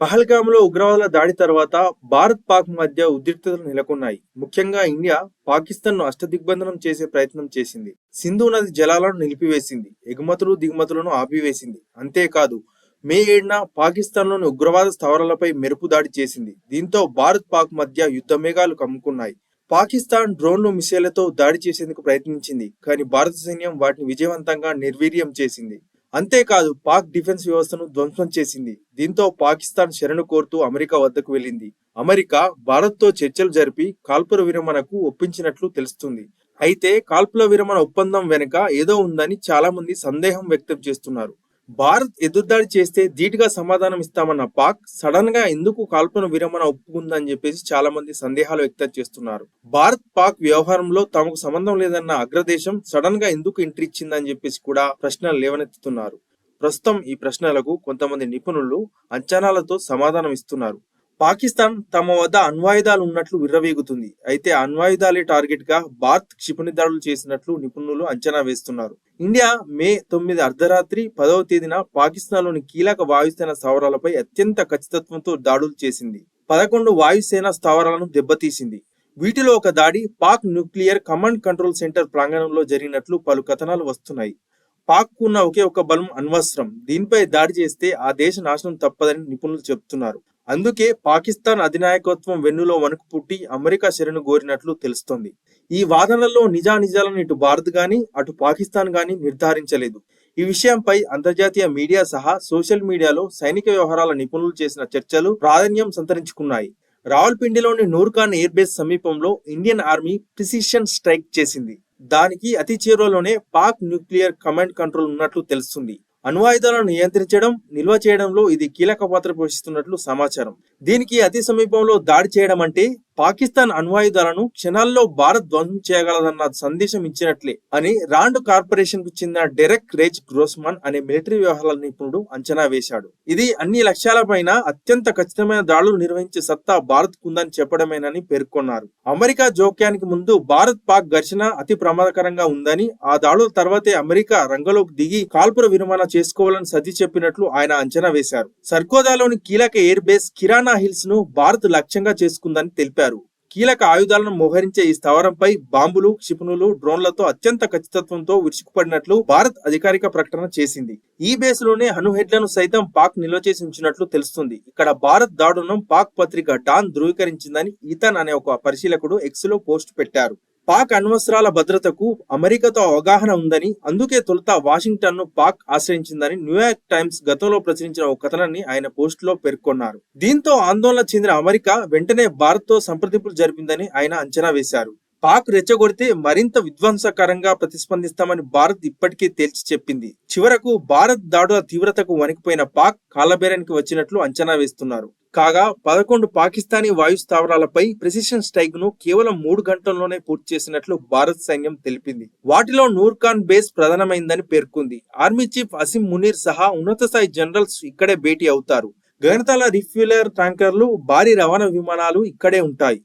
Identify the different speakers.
Speaker 1: పహల్గామ్లో ఉగ్రవాదుల దాడి తర్వాత భారత్ పాక్ మధ్య ఉద్రిక్తతలు నెలకొన్నాయి. ముఖ్యంగా ఇండియా పాకిస్తాన్ను అష్టదిగ్బంధనం చేసే ప్రయత్నం చేసింది. సింధు నది జలాలను నిలిపివేసింది. ఎగుమతులు దిగుమతులను ఆపివేసింది. అంతేకాదు మే ఏడున పాకిస్తాన్లోని ఉగ్రవాద స్థావరాలపై మెరుపు దాడి చేసింది. దీంతో భారత్ పాక్ మధ్య యుద్ధ మేఘాలు కమ్ముకున్నాయి. పాకిస్తాన్ డ్రోన్లు మిసైళ్ళతో దాడి చేసేందుకు ప్రయత్నించింది. కానీ భారత సైన్యం వాటిని విజయవంతంగా నిర్వీర్యం చేసింది. అంతేకాదు పాక్ డిఫెన్స్ వ్యవస్థను ధ్వంసం చేసింది. దీంతో పాకిస్తాన్ శరణు కోరుతూ అమెరికా వద్దకు వెళ్ళింది. అమెరికా భారత్తో చర్చలు జరిపి కాల్పుల విరమణకు ఒప్పించినట్లు తెలుస్తుంది. అయితే కాల్పుల విరమణ ఒప్పందం వెనుక ఏదో ఉందని చాలా మంది సందేహం వ్యక్తం చేస్తున్నారు. భారత్ ఎదురుదాడి చేస్తే ధీటుగా సమాధానం ఇస్తామన్న పాక్ సడన్గా ఎందుకు కాల్పుల విరమణ ఒప్పుకుందని చెప్పేసి చాలా మంది సందేహాలు వ్యక్తం చేస్తున్నారు. భారత్ పాక్ వ్యవహారంలో తమకు సంబంధం లేదన్న అగ్రదేశం సడన్గా ఎందుకు ఎంట్రీ ఇచ్చిందని చెప్పేసి కూడా ప్రశ్నలు లేవనెత్తుతున్నారు. ప్రస్తుతం ఈ ప్రశ్నలకు కొంతమంది నిపుణులు అంచనాలతో సమాధానం ఇస్తున్నారు. పాకిస్తాన్ తమ వద్ద అణ్వాయుధాలు ఉన్నట్లు విర్రవీగుతుంది. అయితే అణ్వాయుధాలే టార్గెట్గా భారత్ క్షిపణి దాడులు చేసినట్లు నిపుణులు అంచనా వేస్తున్నారు. ఇండియా మే తొమ్మిది అర్ధరాత్రి పదవ తేదీన పాకిస్తాన్లోని కీలక వాయుసేన స్థావరాలపై అత్యంత ఖచ్చితత్వంతో దాడులు చేసింది. పదకొండు వాయుసేన స్థావరాలను దెబ్బతీసింది. వీటిలో ఒక దాడి Pak nuclear command control centre ప్రాంగణంలో జరిగినట్లు పలు కథనాలు వస్తున్నాయి. పాక్ ఉన్న ఒకే ఒక బలం అణ్వస్త్రం. దీనిపై దాడి చేస్తే ఆ దేశ నాశనం తప్పదని నిపుణులు చెబుతున్నారు. అందుకే పాకిస్తాన్ అధినాయకత్వం వెన్నులో వణుకు పుట్టి అమెరికా శరణు కోరినట్లు తెలుస్తోంది. ఈ వాదనల్లో నిజానిజాలను ఇటు భారత్ గాని అటు పాకిస్తాన్ గాని నిర్ధారించలేదు. ఈ విషయంపై అంతర్జాతీయ మీడియా సహా సోషల్ మీడియాలో సైనిక వ్యవహారాల నిపుణులు చేసిన చర్చలు ప్రాధాన్యం సంతరించుకున్నాయి. రావల్పిండిలోని నూర్ఖాన్ ఎయిర్ బేస్ సమీపంలో ఇండియన్ ఆర్మీ ప్రిసిషన్ స్ట్రైక్ చేసింది. దానికి అతి చేరువలోనే పాక్ న్యూక్లియర్ కమాండ్ కంట్రోల్ ఉన్నట్లు తెలుస్తుంది. అణ్వాయుధాలను నియంత్రించడం నిల్వ చేయడంలో ఇది కీలక పాత్ర పోషిస్తున్నట్లు సమాచారం. దీనికి అతి సమీపంలో దాడి చేయడం అంటే పాకిస్తాన్ అణ్వాయుధాలను క్షణాల్లో భారత్ ధ్వంసం చేయగలదన్న సందేశం ఇచ్చినట్లే అని రాండ్ కార్పొరేషన్కు చెందిన డెరెక్ రేజ్ గ్రోస్మాన్ అనే మిలిటరీ వ్యవహారాల నిపుణుడు అంచనా వేశాడు. ఇది అన్ని లక్ష్యాలపైన అత్యంత ఖచ్చితమైన దాడులు నిర్వహించే సత్తా భారత్ కుందని చెప్పడమేనని పేర్కొన్నారు. అమెరికా జోక్యానికి ముందు భారత్ పాక్ ఘర్షణ అతి ప్రమాదకరంగా ఉందని ఆ దాడుల తర్వాతే అమెరికా రంగంలోకి దిగి కాల్పుర విరమణ చేసుకోవాలని సర్ది చెప్పినట్లు ఆయన అంచనా వేశారు. సర్కోదాలోని కీలక ఎయిర్ బేస్ కిరాణా హిల్స్ను భారత్ లక్ష్యంగా చేసుకుందని తెలిపారు. కీలక ఆయుధాలను మోహరించే ఈ స్థావరంపై బాంబులు క్షిపణులు డ్రోన్లతో అత్యంత ఖచ్చితత్వంతో విరుచుకుపడినట్లు భారత్ అధికారిక ప్రకటన చేసింది. ఈ బేస్లోనే హెడ్లను సైతం పాక్ నిల్వ చేసి ఉంచినట్లు తెలుస్తుంది. ఇక్కడ భారత్ దాడును పాక్ పత్రిక డాన్ ధృవీకరించిందని ఈతన్ అనే ఒక పరిశీలకుడు ఎక్స్లో పోస్ట్ పెట్టారు. పాక్ అణ్వస్త్రాల భద్రతకు అమెరికాతో అవగాహన ఉందని అందుకే తొలుత వాషింగ్టన్ను పాక్ ఆశ్రయించిందని న్యూయార్క్ టైమ్స్ గతంలో ప్రచురించిన ఒక కథనాన్ని ఆయన పోస్ట్లో పేర్కొన్నారు. దీంతో ఆందోళన చెందిన అమెరికా వెంటనే భారత్తో సంప్రదింపులు జరిపిందని ఆయన అంచనా వేశారు. పాక్ రెచ్చగొడితే మరింత విధ్వంసకరంగా ప్రతిస్పందిస్తామని భారత్ ఇప్పటికే తేల్చి చెప్పింది. చివరకు భారత్ దాడుల తీవ్రతకు వణికిపోయిన పాక్ కాలబేరానికి వచ్చినట్లు అంచనా వేస్తున్నారు. కాగా పదకొండు పాకిస్తానీ వాయు స్థావరాలపై ప్రెసిషన్ స్ట్రైక్ను కేవలం మూడు గంటల్లోనే పూర్తి చేసినట్లు భారత్ సైన్యం తెలిపింది. వాటిలో నూర్ఖాన్ బేస్ ప్రధానమైందని పేర్కొంది. ఆర్మీ చీఫ్ అసిం మునీర్ సహా ఉన్నత స్థాయి జనరల్స్ ఇక్కడే భేటీ అవుతారు. గగనతల రిఫ్యూలర్ ట్యాంకర్లు భారీ రవాణా విమానాలు ఇక్కడే ఉంటాయి.